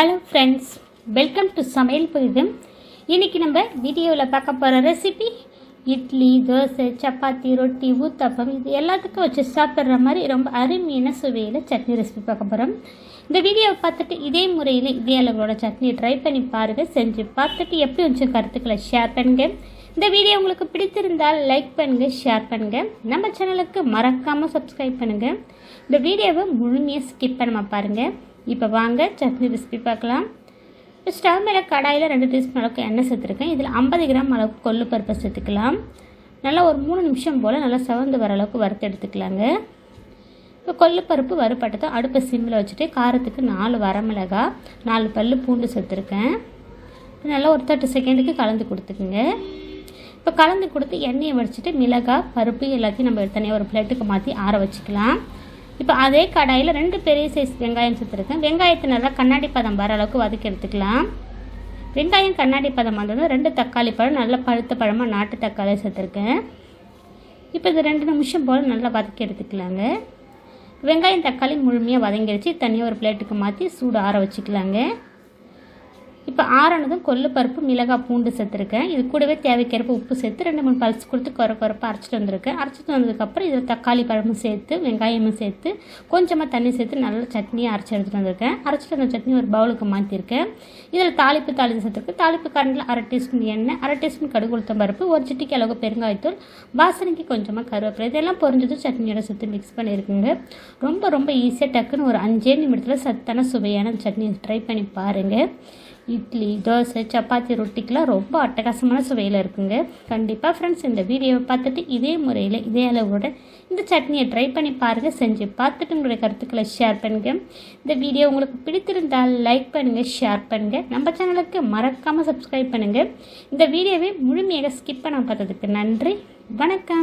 Hello friends welcome to சமையல் புரிதம் இன்றைக்கி நம்ம வீடியோவில் பார்க்க போகிற ரெசிபி இட்லி தோசை சப்பாத்தி ரொட்டி ஊத்தப்பம் இது எல்லாத்துக்கும் வச்சு சாப்பிட்ற மாதிரி ரொம்ப அருமையான சுவையில் சட்னி ரெசிபி பார்க்க போகிறோம் இந்த வீடியோவை பார்த்துட்டு இதே முறையில் இதே அளவோட சட்னி ட்ரை பண்ணி பாருங்கள் செஞ்சு பார்த்துட்டு எப்படி வச்சு கருத்துக்களை ஷேர் பண்ணுங்க. இந்த வீடியோ உங்களுக்கு பிடித்திருந்தால் லைக் பண்ணுங்கள் ஷேர் பண்ணுங்கள் நம்ம சேனலுக்கு மறக்காமல் சப்ஸ்கிரைப் பண்ணுங்கள் இந்த வீடியோவை முழுமையாக ஸ்கிப் பண்ணாமல் பாருங்கள் இப்போ வாங்க சட்னி ரெசிபி பார்க்கலாம். இப்போ ஸ்டவ் மேலே கடாயில் ரெண்டு டீஸ்பூன் அளவுக்கு எண்ணெய் சேர்த்துருக்கேன். இதில் ஐம்பது கிராம் அளவுக்கு கொள்ளு பருப்பை சேர்த்துக்கலாம். நல்லா ஒரு மூணு நிமிஷம் போல் நல்லா செவந்து வர அளவுக்கு வறுத்து எடுத்துக்கலாங்க. இப்போ கொள்ளு பருப்பு வறுப்பட்டதும் அடுப்பை சிம்மில் வச்சுட்டு காரத்துக்கு நாலு வரமிளகா நாலு பல் பூண்டு சேர்த்துருக்கேன். நல்லா ஒரு தேர்ட்டி செகண்டுக்கு கலந்து கொடுத்துக்குங்க. இப்போ கலந்து கொடுத்து எண்ணெயை வடிச்சிட்டு மிளகாய் பருப்பு எல்லாத்தையும் நம்ம தனியாக ஒரு பிளேட்டுக்கு மாற்றி ஆற வச்சுக்கலாம். இப்போ அதே கடாயில் ரெண்டு பெரிய சைஸ் வெங்காயம் சேர்த்துருக்கேன். வெங்காயத்தை நல்லா கண்ணாடி பதம் வர அளவுக்கு வதக்கி எடுத்துக்கலாம். வெங்காயம் கண்ணாடி பதம் வந்ததும் ரெண்டு தக்காளி பழம் நல்லா பழுத்த பழமாக நாட்டு தக்காளி சேர்த்துருக்கேன். இப்போ இது ரெண்டு நிமிஷம் போல் நல்லா வதக்கி எடுத்துக்கலாங்க. வெங்காயம் தக்காளி முழுமையாக வதங்கிடுச்சு தனியாக ஒரு பிளேட்டுக்கு மாற்றி சூடு ஆற வச்சுக்கலாங்க. இப்போ ஆறானதும் கொள்ளு பருப்பு மிளகாய் பூண்டு சேர்த்துருக்கேன். இது கூடவே தேவைக்கிறப்ப உப்பு சேர்த்து ரெண்டு மூணு பல்ஸ் கொடுத்து குறை குறைப்பாக அரைச்சிட்டு வந்திருக்கேன். அரைச்சிட்டு வந்ததுக்கப்புறம் இதில் தக்காளி பழமும் சேர்த்து வெங்காயமும் சேர்த்து கொஞ்சமாக தண்ணி சேர்த்து நல்லா சட்னியாக அரைச்சி எடுத்துகிட்டு வந்திருக்கேன். அரைச்சிட்டு வந்த சட்னி ஒரு பவுலுக்கு மாற்றிருக்கேன் இதில் தாளிப்பு தாளிப்பு சேர்த்துருக்கு தாளிப்பு கரண்டில் அரை டீஸ்பூன் எண்ணெய் அரை டீஸ்பூன் கடுகு உளுத்தம் பருப்பு ஒரு சிட்டிக்கு அளவு பெருங்காயத்தூள் வாசனைக்கு கொஞ்சமாக கருவேப்பிலை. இதெல்லாம் பொறிஞ்சதும் சட்னியோட சேர்த்து மிக்ஸ் பண்ணியிருக்குங்க. ரொம்ப ரொம்ப ஈஸியாக டக்குன்னு ஒரு அஞ்சே நிமிடத்தில் சத்தான சுவையான சட்னி ட்ரை பண்ணி பாருங்கள் இட்லி தோசை சப்பாத்தி ரொட்டிக்கெலாம் ரொம்ப அட்டகாசமான சுவையில் இருக்குங்க. கண்டிப்பாக ஃப்ரெண்ட்ஸ் இந்த வீடியோவை பார்த்துட்டு இதே முறையில் இதே அளவோட இந்த சட்னியை ட்ரை பண்ணி பாருங்கள் செஞ்சு பார்த்துட்டு உங்களுடைய கருத்துக்களை ஷேர் பண்ணுங்கள் இந்த வீடியோ உங்களுக்கு பிடித்திருந்தால் லைக் பண்ணுங்கள் ஷேர் பண்ணுங்கள் நம்ம சேனலுக்கு மறக்காமல் சப்ஸ்கிரைப் பண்ணுங்கள் இந்த வீடியோவை முழுமையாக ஸ்கிப் பண்ண பார்த்ததுக்கு நன்றி. வணக்கம்.